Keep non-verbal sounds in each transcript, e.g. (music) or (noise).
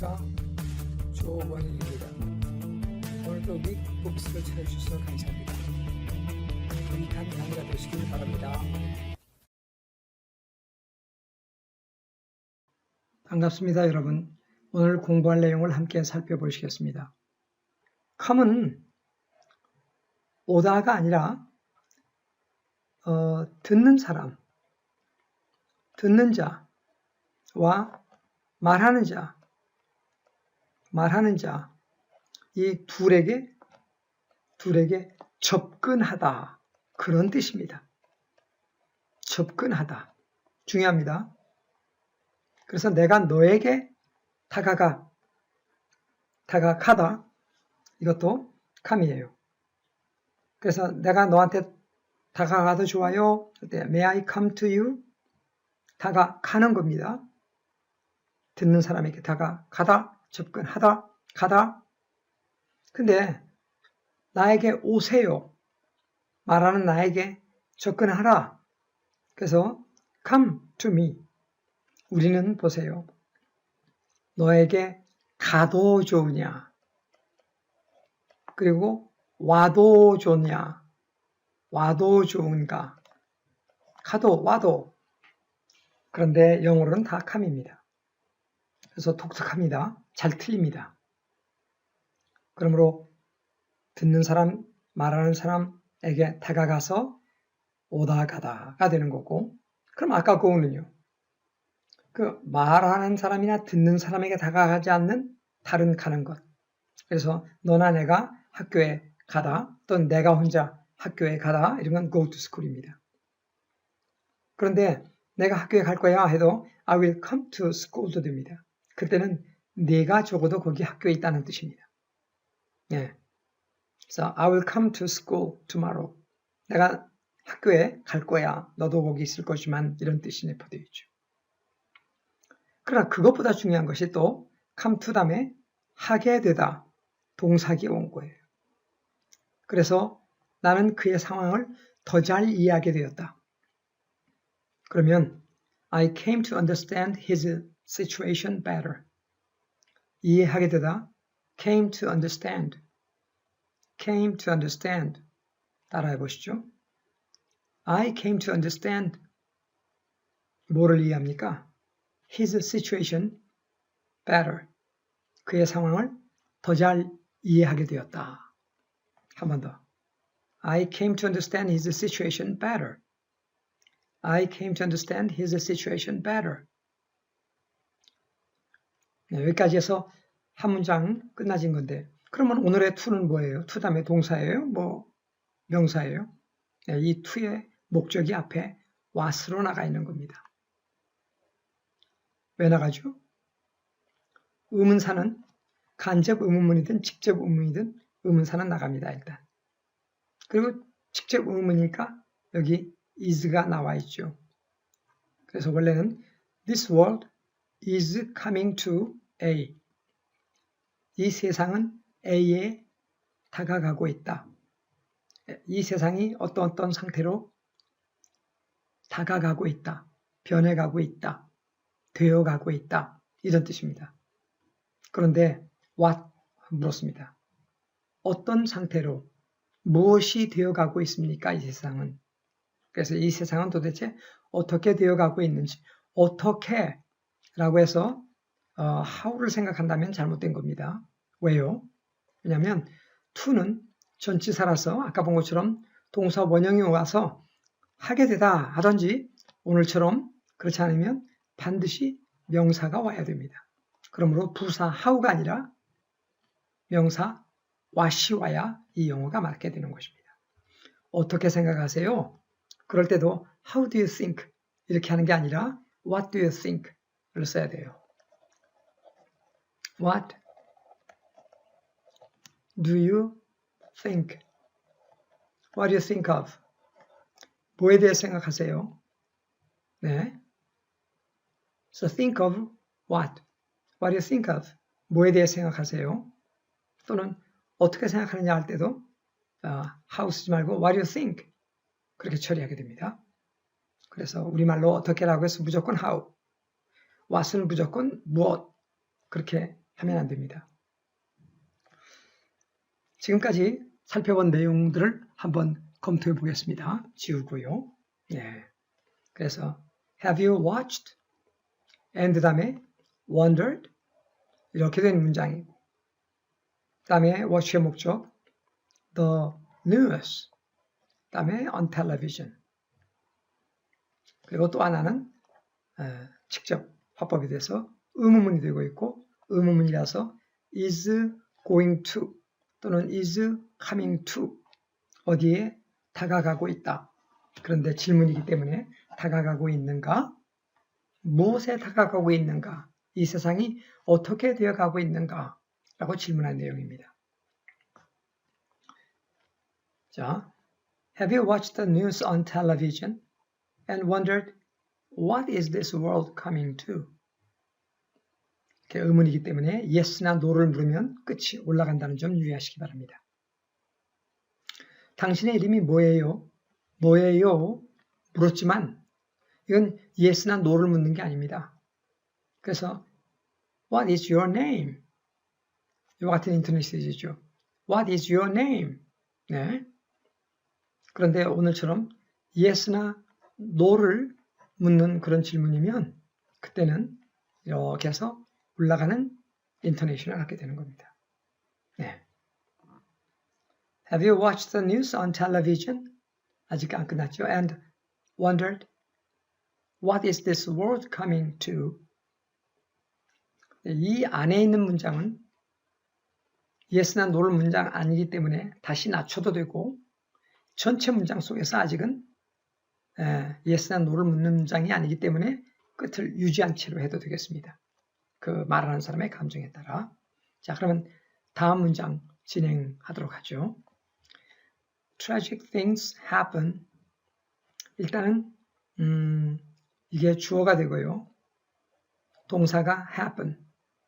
안녕하십니까? 조원일입니다. 오늘도 빅북스를 찾아주셔서 감사합니다. 유익한 강의가 되시길 바랍니다. 반갑습니다 여러분. 오늘 공부할 내용을 함께 살펴보시겠습니다. come은 오다가 아니라 어, 듣는 사람 듣는 자와 말하는 자, 말하는 자, 이 둘에게, 둘에게 접근하다. 그런 뜻입니다. 접근하다. 중요합니다. 그래서 내가 너에게 다가가, 다가가다. 이것도 감이에요. 그래서 내가 너한테 다가가도 좋아요. 그때 May I come to you? 다가가는 겁니다. 듣는 사람에게 다가가다, 접근하다, 가다. 근데 나에게 오세요. 말하는 나에게 접근하라. 그래서 come to me. 우리는 보세요. 너에게 가도 좋으냐? 그리고 와도 좋냐? 와도 좋은가? 가도 와도. 그런데 영어로는 다 come입니다. 그래서 독특합니다. 잘 틀립니다. 그러므로 듣는 사람, 말하는 사람에게 다가가서 오다 가다가 되는 거고, 그럼 아까 그거는요. 그 말하는 사람이나 듣는 사람에게 다가가지 않는 다른 가는 것. 그래서 너나 내가 학교에 가다, 또는 내가 혼자 학교에 가다, 이런 건 go to school입니다. 그런데 내가 학교에 갈 거야 해도 I will come to school도 됩니다. 그때는 내가 적어도 거기 학교에 있다는 뜻입니다. 예. 그래서 I will come to school tomorrow. 내가 학교에 갈 거야. 너도 거기 있을 거지만 이런 뜻이 내포되어 있죠. 그러나 그것보다 중요한 것이 또 come to 다음에 하게 되다. 동사기 온 거예요. 그래서 나는 그의 상황을 더 잘 이해하게 되었다. 그러면 I came to understand his situation better. 이해하게 되다. came to understand. came to understand. 따라해 보시죠. I came to understand. 뭐를 이해합니까? his situation better. 그의 상황을 더 잘 이해하게 되었다. 한 번 더. I came to understand his situation better. I came to understand his situation better. 네, 여기까지 해서 한 문장 끝나진 건데 그러면 오늘의 to는 뭐예요? to 다음에 동사예요? 뭐 명사예요? 네, 이 to의 목적이 앞에 what으로 나가 있는 겁니다. 왜 나가죠? 의문사는 간접 의문문이든 직접 의문이든 의문사는 나갑니다. 일단. 그리고 직접 의문이니까 여기 is가 나와 있죠. 그래서 원래는 this world is coming to A. 이 세상은 A에 다가가고 있다. 이 세상이 어떤 어떤 상태로 다가가고 있다. 변해가고 있다. 되어가고 있다. 이런 뜻입니다. 그런데 what 물었습니다. 어떤 상태로 무엇이 되어가고 있습니까? 이 세상은. 그래서 이 세상은 도대체 어떻게 되어가고 있는지 어떻게 라고 해서 어, how를 생각한다면 잘못된 겁니다. 왜요? 왜냐하면 to는 전치사라서 아까 본 것처럼 동사 원형이 와서 하게 되다 하든지 오늘처럼 그렇지 않으면 반드시 명사가 와야 됩니다. 그러므로 부사 how가 아니라 명사 what이 와야 이 영어가 맞게 되는 것입니다. 어떻게 생각하세요? 그럴 때도 how do you think 이렇게 하는 게 아니라 what do you think 를 써야 돼요. What do you think? What do you think of? 뭐에 대해 생각하세요? 네. So think of what? What do you think of? 뭐에 대해 생각하세요? 또는 어떻게 생각하느냐 할 때도 uh, how 쓰지 말고 what do you think? 그렇게 처리하게 됩니다. 그래서 우리말로 어떻게라고 해서 무조건 how, what은 무조건 무엇 그렇게 하면 안 됩니다. 지금까지 살펴본 내용들을 한번 검토해 보겠습니다. 지우고요. 네. 그래서 have you watched? and 다음에 wondered 이렇게 된 문장이고 다음에 watch의 목적 the news 다음에 on television 그리고 또 하나는 어, 직접 화법이 돼서 의문문이 되고 있고 의문문이라서 is going to 또는 is coming to 어디에 다가가고 있다. 그런데 질문이기 때문에 다가가고 있는가? 무엇에 다가가고 있는가? 이 세상이 어떻게 되어가고 있는가? 라고 질문한 내용입니다. 자, Have you watched the news on television and wondered what is this world coming to? 이렇게 의문이기 때문에 yes나 no를 물으면 끝이 올라간다는 점 유의하시기 바랍니다. 당신의 이름이 뭐예요? 뭐예요? 물었지만 이건 yes나 no를 묻는 게 아닙니다. 그래서 What is your name? 이와 같은 인터넷 시리즈죠. What is your name? 네. 그런데 오늘처럼 yes나 no를 묻는 그런 질문이면 그때는 이렇게 해서 올라가는 인터네이션을 갖게 되는 겁니다. 네. Have you watched the news on television? 아직 안 끝났죠. And wondered what is this world coming to? 이 안에 있는 문장은 yes나 no를 문장 아니기 때문에 다시 낮춰도 되고 전체 문장 속에서 아직은 yes나 no를 묻는 문장이 아니기 때문에 끝을 유지한 채로 해도 되겠습니다. 그 말하는 사람의 감정에 따라. 자, 그러면 다음 문장 진행하도록 하죠. Tragic things happen. 일단은 음, 이게 주어가 되고요. 동사가 happen,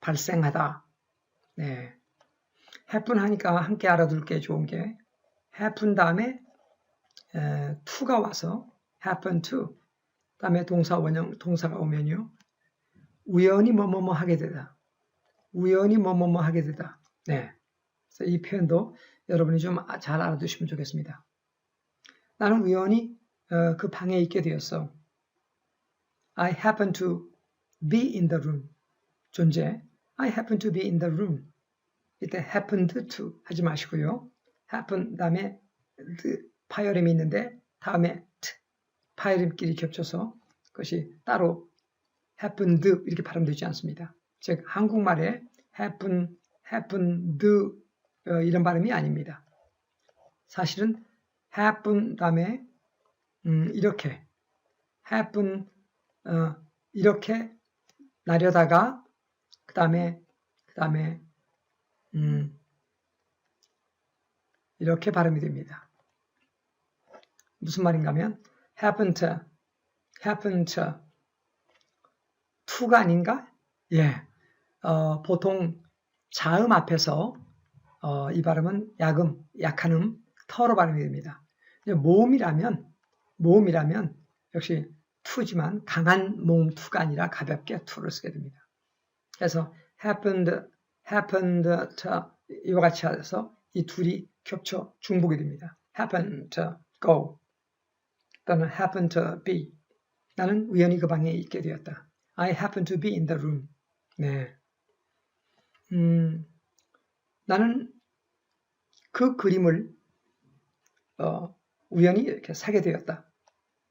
발생하다. 네. happen 하니까 함께 알아둘 게 좋은 게 happen 다음에 에, to가 와서 happen to 다음에 동사 원형 동사가 오면요. 우연히 뭐뭐뭐 하게 되다. 우연히 뭐뭐뭐 하게 되다. 네. 그래서 이 표현도 여러분이 좀 잘 알아두시면 좋겠습니다. 나는 우연히 어, 그 방에 있게 되었어. I happen to be in the room. 존재. I happen to be in the room. 이때 happened to 하지 마시고요. happen 다음에 파열음이 있는데 다음에 t 파열음끼리 겹쳐서 그것이 따로 happened 이렇게 발음되지 않습니다. 즉 한국말에 happen, happened 어, 이런 발음이 아닙니다. 사실은 happen 다음에 음, 이렇게 happen 어, 이렇게 나려다가 그 다음에 그 다음에 음, 이렇게 발음이 됩니다. 무슨 말인가 하면 happen to, happen to to가 아닌가? 예. 어, 보통 자음 앞에서 어, 이 발음은 약음, 약한 음, 터로 발음이 됩니다. 모음이라면 모음이라면 역시 투지만 강한 모음 투가 아니라 가볍게 투를 쓰게 됩니다. 그래서 happened, happened to 이와 같이 해서 이 둘이 겹쳐 중복이 됩니다. happen to go 또는 happen to be 나는 우연히 그 방에 있게 되었다. I happen to be in the room. 네. 음, 나는 그 그림을 어, 우연히 이렇게 사게 되었다.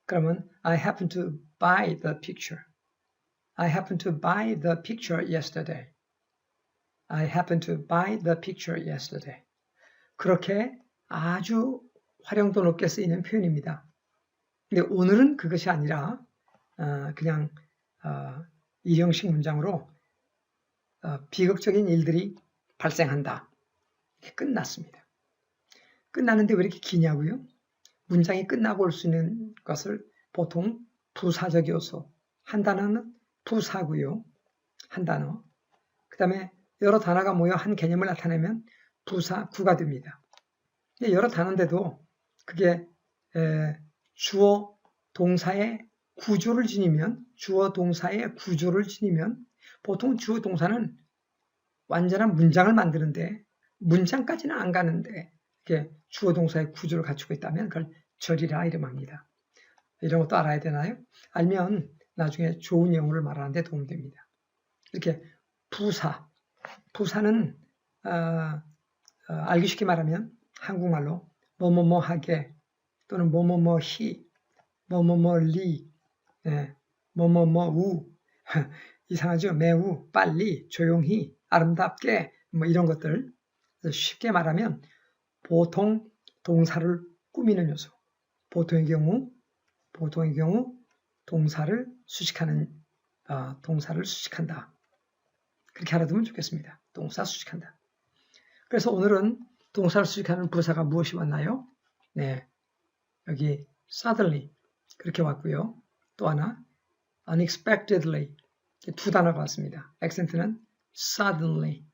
그러면 I happen to buy the picture. I happen to buy the picture yesterday. I happen to buy the picture yesterday. 그렇게 아주 활용도 높게 쓰이는 표현입니다. 근데 오늘은 그것이 아니라 어, 그냥 어, 이 형식 문장으로 어, 비극적인 일들이 발생한다. 끝났습니다. 끝나는데 왜 이렇게 기냐고요? 문장이 끝나고 올 수 있는 것을 보통 부사적 요소, 한 단어는 부사고요. 한 단어. 그 다음에 여러 단어가 모여 한 개념을 나타내면 부사, 구가 됩니다. 여러 단어인데도 그게 주어, 동사의 구조를 지니면 주어 동사의 구조를 지니면 보통 주어 동사는 완전한 문장을 만드는데 문장까지는 안 가는데 이렇게 주어 동사의 구조를 갖추고 있다면 그걸 절이라 이름합니다. 이런 것도 알아야 되나요? 알면 나중에 좋은 영어를 말하는 데 도움됩니다. 이렇게 부사, 부사는 어, 어, 알기 쉽게 말하면 한국말로 뭐뭐뭐 하게 또는 뭐뭐뭐 히, 뭐뭐뭐 리, 예, 뭐뭐뭐 우 (laughs) 이상하죠? 매우, 빨리, 조용히, 아름답게 뭐 이런 것들 쉽게 말하면 보통 동사를 꾸미는 요소. 보통의 경우 보통의 경우 동사를 수식하는 어, 동사를 수식한다. 그렇게 알아두면 좋겠습니다. 동사 수식한다. 그래서 오늘은 동사를 수식하는 부사가 무엇이 왔나요? 네, 여기 suddenly 그렇게 왔고요. 또 하나 unexpectedly 두 단어가 왔습니다. 액센트는 suddenly,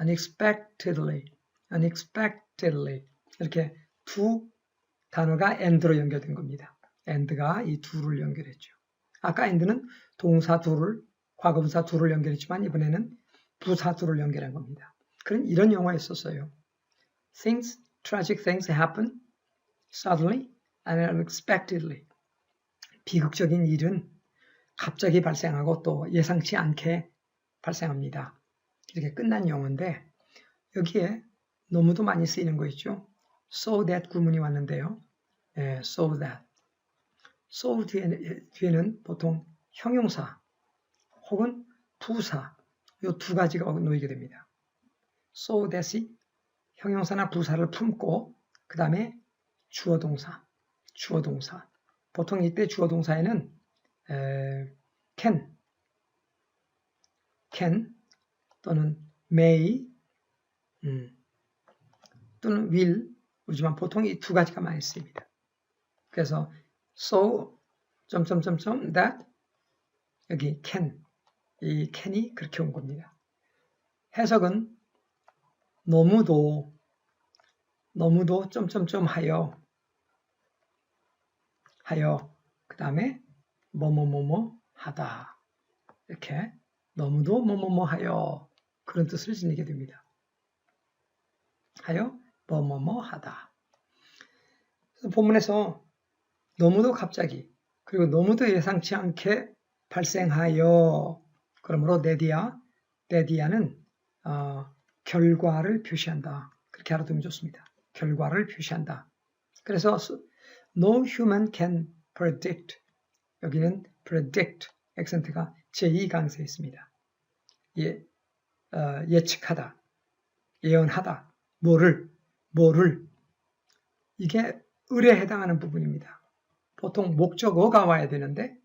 unexpectedly, unexpectedly 이렇게 두 단어가 and로 연결된 겁니다. and가 이 둘을 연결했죠. 아까 and는 동사 둘을, 과거분사 둘을 연결했지만 이번에는 부사 둘을 연결한 겁니다. 그런 이런 영화에 있었어요. Things, tragic things happen suddenly and unexpectedly. 비극적인 일은 갑자기 발생하고 또 예상치 않게 발생합니다. 이렇게 끝난 영어인데 여기에 너무도 많이 쓰이는 거 있죠. So that 구문이 왔는데요. 예, so that. so 뒤에는, 뒤에는 보통 형용사 혹은 부사 이 두 가지가 놓이게 됩니다. so that이 형용사나 부사를 품고 그 다음에 주어 동사, 주어 동사. 보통 이때 주어 동사에는 에, can, can 또는 may 음, 또는 will 그렇지만 보통 이 두 가지가 많이 쓰입니다. 그래서 so 점점점점 that 여기 can 이 can이 그렇게 온 겁니다. 해석은 너무도 너무도 점점점 하여 하여 그 다음에 뭐뭐뭐뭐 하다 이렇게 너무도 뭐뭐뭐 하여 그런 뜻을 지니게 됩니다. 하여 뭐뭐뭐 하다. 본문에서 너무도 갑자기 그리고 너무도 예상치 않게 발생하여 그러므로 네디아 네디아는 어, 결과를 표시한다. 그렇게 알아두면 좋습니다. 결과를 표시한다. 그래서 no human can predict 여기는 predict 액센트가 제2강세에 있습니다. 예, 어, 예측하다, 예언하다, 뭐를, 뭐를 이게 을에 해당하는 부분입니다. 보통 목적어가 와야 되는데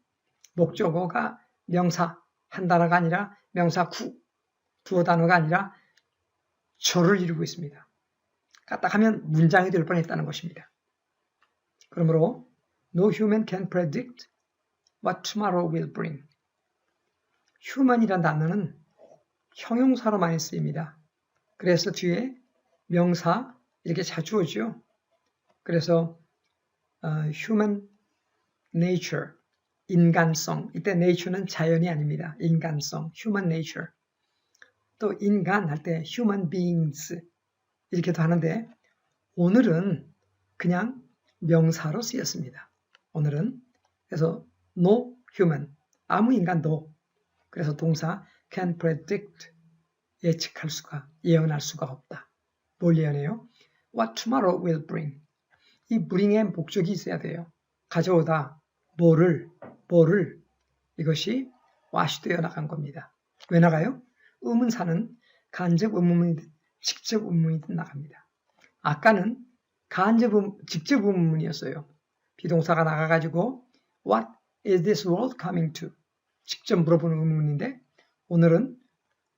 목적어가 명사 한 단어가 아니라 명사 구 두어 단어가 아니라 절을 이루고 있습니다. 까딱하면 문장이 될 뻔했다는 것입니다. 그러므로 no human can predict what tomorrow will bring. human이란 단어는 형용사로 많이 쓰입니다. 그래서 뒤에 명사 이렇게 자주 오죠. 그래서 uh, human nature, 인간성. 이때 nature는 자연이 아닙니다. 인간성, human nature. 또 인간 할 때 human beings 이렇게도 하는데 오늘은 그냥 명사로 쓰였습니다. 오늘은 그래서 no human 아무 인간도 그래서 동사 can predict 예측할 수가 예언할 수가 없다. 뭘 예언해요? What tomorrow will bring 이 bring의 목적이 있어야 돼요. 가져오다 뭐를 뭐를 이것이 what이 되어 나간 겁니다. 왜 나가요? 의문사는 간접 의문이든 직접 의문이든 나갑니다. 아까는 간접 음, 직접 의문이었어요. 비동사가 나가가지고 What is this world coming to? 직접 물어보는 의문인데 오늘은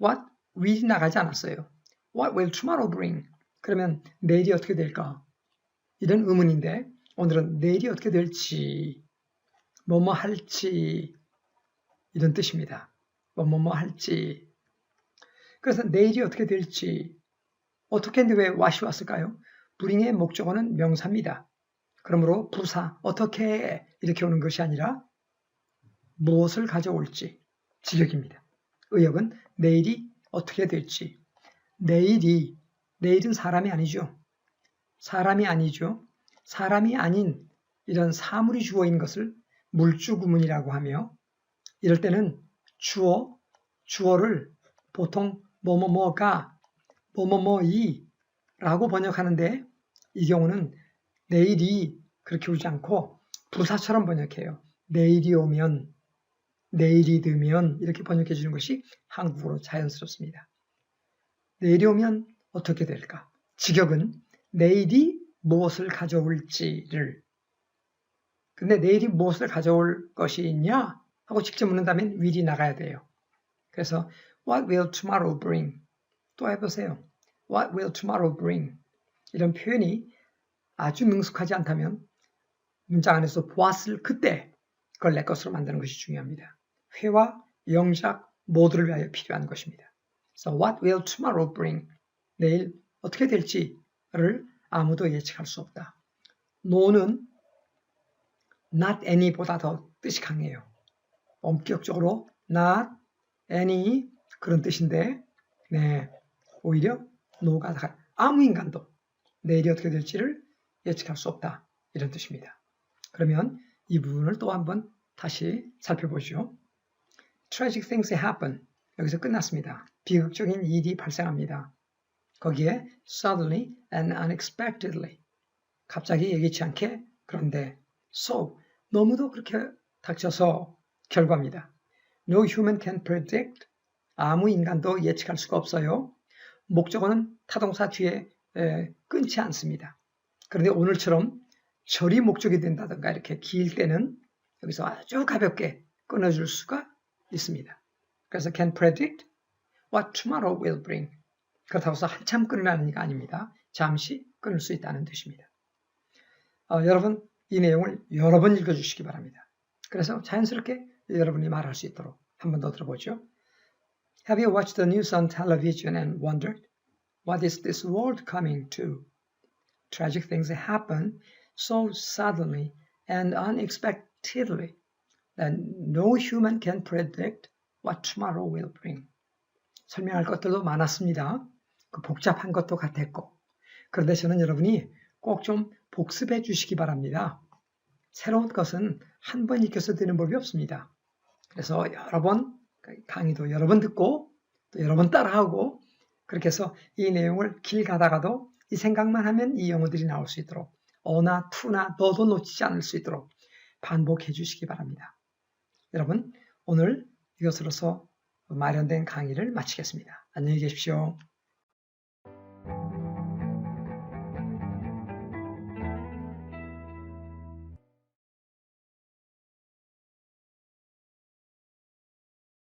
What will이 나가지 않았어요. What will tomorrow bring? 그러면 내일이 어떻게 될까? 이런 의문인데 오늘은 내일이 어떻게 될지 뭐뭐 할지 이런 뜻입니다. 뭐뭐뭐 할지 그래서 내일이 어떻게 될지 어떻게 했는데 왜 what이 왔을까요? 불잉의 목적어는 명사입니다. 그러므로 부사 어떻게 이렇게 오는 것이 아니라 무엇을 가져올지 지역입니다. 의역은 내일이 어떻게 될지 내일이 내일은 사람이 아니죠. 사람이 아니죠. 사람이 아닌 이런 사물이 주어 있는 것을 물주 구문이라고 하며 이럴 때는 주어 주어를 보통 뭐뭐뭐가 뭐뭐뭐이라고 번역하는데 이 경우는 내일이 그렇게 오지 않고 부사처럼 번역해요. 내일이 오면 내일이 되면 이렇게 번역해 주는 것이 한국어로 자연스럽습니다. 내일이 오면 어떻게 될까? 직역은 내일이 무엇을 가져올지를 근데 내일이 무엇을 가져올 것이 있냐? 하고 직접 묻는다면 will이 나가야 돼요. 그래서 what will tomorrow bring? 또 해보세요. what will tomorrow bring? 이런 표현이 아주 능숙하지 않다면 문장 안에서 보았을 그때 그걸 내 것으로 만드는 것이 중요합니다. 회화, 영작 모두를 위하여 필요한 것입니다. So what will tomorrow bring? 내일 어떻게 될지를 아무도 예측할 수 없다. no는 not any보다 더 뜻이 강해요. 엄격적으로 not any 그런 뜻인데 네 오히려 no가 다 아무 인간도 내일이 어떻게 될지를 예측할 수 없다 이런 뜻입니다. 그러면 이 부분을 또 한번 다시 살펴보죠. Tragic things happen. 여기서 끝났습니다. 비극적인 일이 발생합니다. 거기에 suddenly and unexpectedly. 갑자기 예기치 않게 그런데 so 너무도 그렇게 닥쳐서 결과입니다. No human can predict. 아무 인간도 예측할 수가 없어요. 목적어는 타동사 뒤에 에, 끊지 않습니다. 그런데 오늘처럼 절이 목적이 된다든가 이렇게 길 때는 여기서 아주 가볍게 끊어줄 수가 있습니다. 그래서 can predict what tomorrow will bring. 그렇다고 해서 한참 끊으라는 게 아닙니다. 잠시 끊을 수 있다는 뜻입니다. 어, 여러분 이 내용을 여러 번 읽어주시기 바랍니다. 그래서 자연스럽게 여러분이 말할 수 있도록 한 번 더 들어보죠. Have you watched the news on television and wondered, what is this world coming to? Tragic things happen so suddenly and unexpectedly that no human can predict what tomorrow will bring. 설명할 것들도 많았습니다. 그 복잡한 것도 같았고. 그런데 저는 여러분이 꼭 좀 복습해 주시기 바랍니다. 새로운 것은 한 번 익혀서 되는 법이 없습니다. 그래서 여러 번 강의도 여러 번 듣고 또 여러 번 따라하고 그렇게 해서 이 내용을 길 가다가도 이 생각만 하면 이 영어들이 나올 수 있도록 어나 투나 너도 놓치지 않을 수 있도록 반복해 주시기 바랍니다. 여러분 오늘 이것으로서 마련된 강의를 마치겠습니다. 안녕히 계십시오.